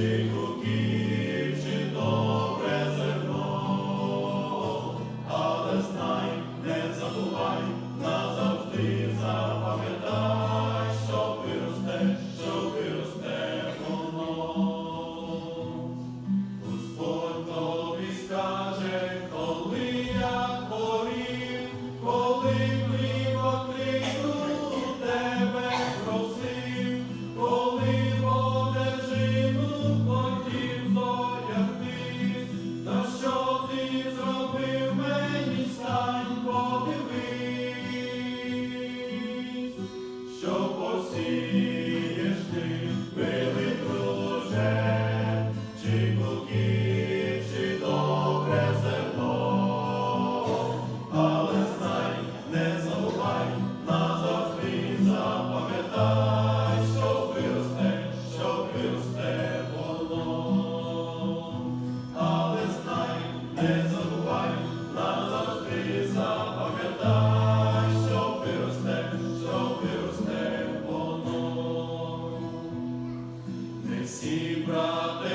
King. всі брати.